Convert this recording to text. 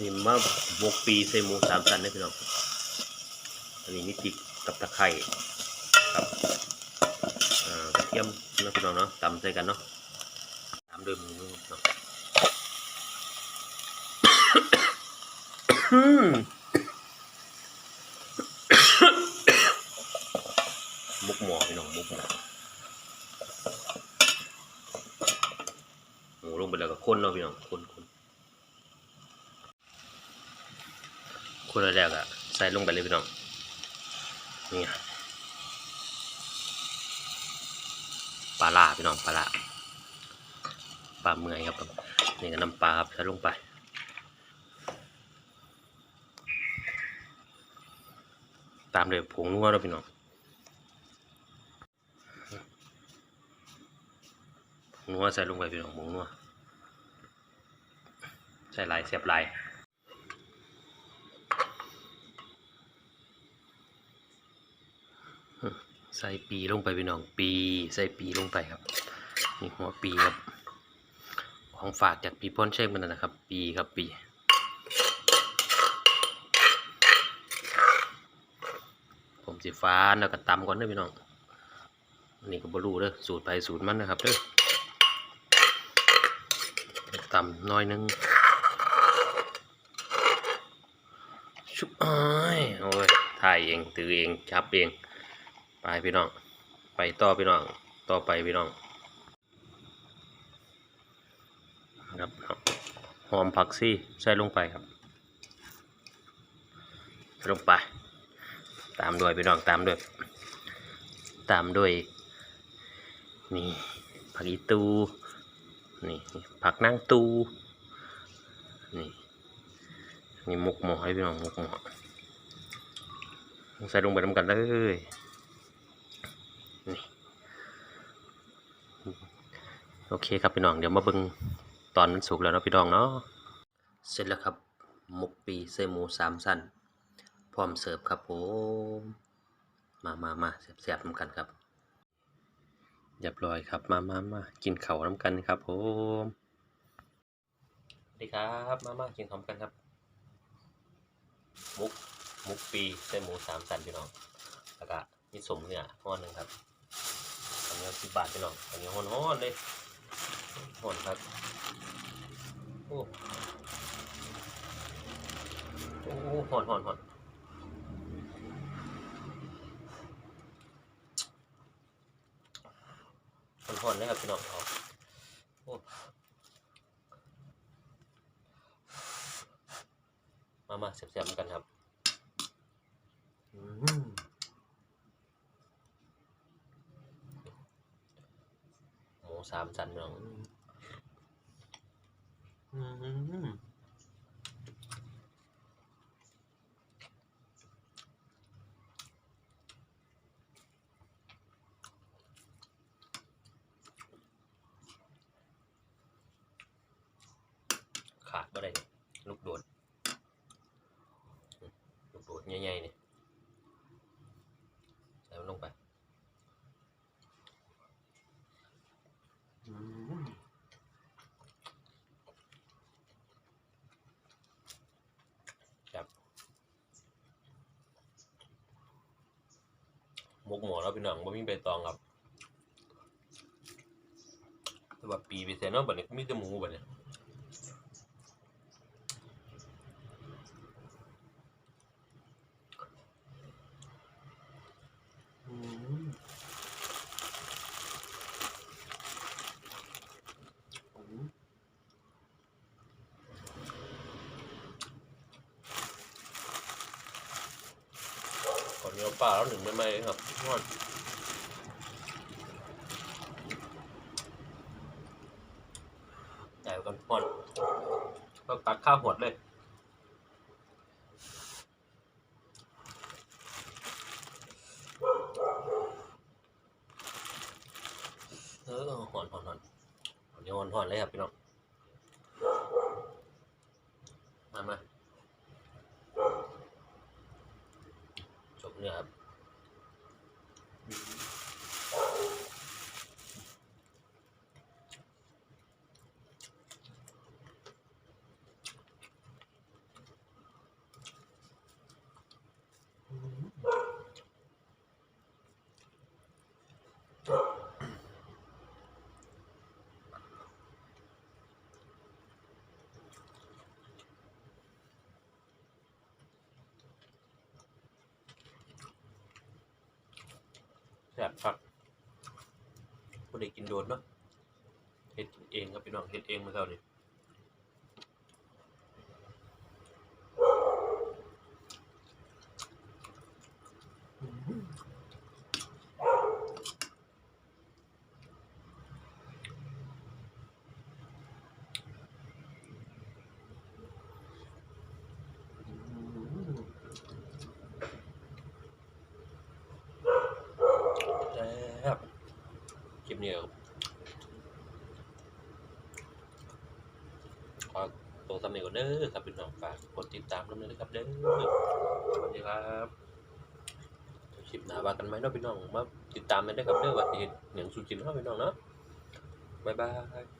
นี่มาบกปีใส่หมูสามสันได้พี่น้องอันนี้นี่พริกกับตะไคร้ครับเอ่อกระเทียมนะพี่น้องเนาะตำใส่กันเนาะตามด้วยหมูเนาะมุกหมอพี่น้องมุกหมอหมูลงไปแล้วก็คนเนาะพี่น้องคน คนแรกอะใส่ลงไปเลยพี่น้องนี่ปลาล่าพี่น้องปลาล่าปลาเมื่อยครับผมนี่ก็น้ำปลาครับใส่ลงไปตามด้วยผงนัวแล้วพี่น้องนัวใส่ลงไปพี่น้องผงนัวใส่ลายเสียบลาย ใส่ปีลงไปพี่น้องปีใส่ปีลงไปครับนี่หัวปีครับ ของฝากจากปีพ้นเช็คมันนะครับ ปีครับปีผมสีฟ้าแล้วก็ตำก่อนเด้อพี่น้องนนี้ก็บรูเด้อสูตรไปสูตรมันนะครับเด้อตำน้อยหนึงชุบอ้ายโอ้ยถ่ายเองตือเองจับเอง ไปพี่น้อง ไปต่อพี่น้อง ต่อไปพี่น้องครับหอมผักซี่ใส่ลงไปครับลงไป ตามด้วยพี่น้องตามด้วย ตามด้วย นี่ผักอีตู นี่ผักนั่งตู นี่นี่มุกหมอให้พี่น้องมุกหมอใส่ลงไปทำกันเลย โอเคครับพี่น้องเดี๋ยวมาเบิ่งตอนมันสุกแล้วเนาะพี่น้องเนาะเสร็จแล้วครับหมกปีใส่หมูสามสั้น พร้อมเสิร์ฟครับผมมามามาแซ่บๆน้ำกันครับเรียบร้อยครับมามามากินเข้าน้ำกันครับผมสวัสดีครับมามากินข้าวน้ำกันครับ มุกมุกปีใส่หมูสามสั้นพี่น้องแล้วก็มีสมเนื้อห้อหนึ่งครับอันนี้สิบบาทพี่น้องอันนี้ฮ้อนๆเลย ฮ้อนครับ โอ้โอ้ฮ้อนฮ้อนฮ้อนฮ้อนฮ้อนเลยครับพี่น้องเอาโอ้มามาเสียบๆกันครับอืมหมูสามสันเนาะ อืมขาดบ่ได้เนี่ยลูกโดดลูกโดดใหญ่ๆเนี่ยใส่มันลงไป อืมครับหม กหมอแล้วพี่น้องบ่มีใบตองครับแต่ว่าปีไปเซนเนาะบัดนี้มีแต่หมูบัดนี้ เนื้อปลาแล้วหนึ่งไม่ไหมครับนวดแต่กันนวดก็ตักข้าวหดเลยเออหอนหอนหอนหอนหอนหอนเลยครับพี่น้อง มามา Grab. Mm-hmm. ซ่บครับบ่ได้กินโดนเนาะเฮ็ดกินเองครับพี่น้องเฮ็ดเองมื้อเช้านี้แซ่บ คลิปนี้ก็ขอตัวสำเนียงก่อนเด้อครับพี่น้องฝากกดติดตามน้ำเด้อครับเด้อสวัสดีครับคลิปหน้าว่ากันไหมเนาะพี่น้องมาติดตามกันได้ครับเด้อว่าสิเหนียงซูจินเนาะพี่น้องเนาะบ๊ายบาย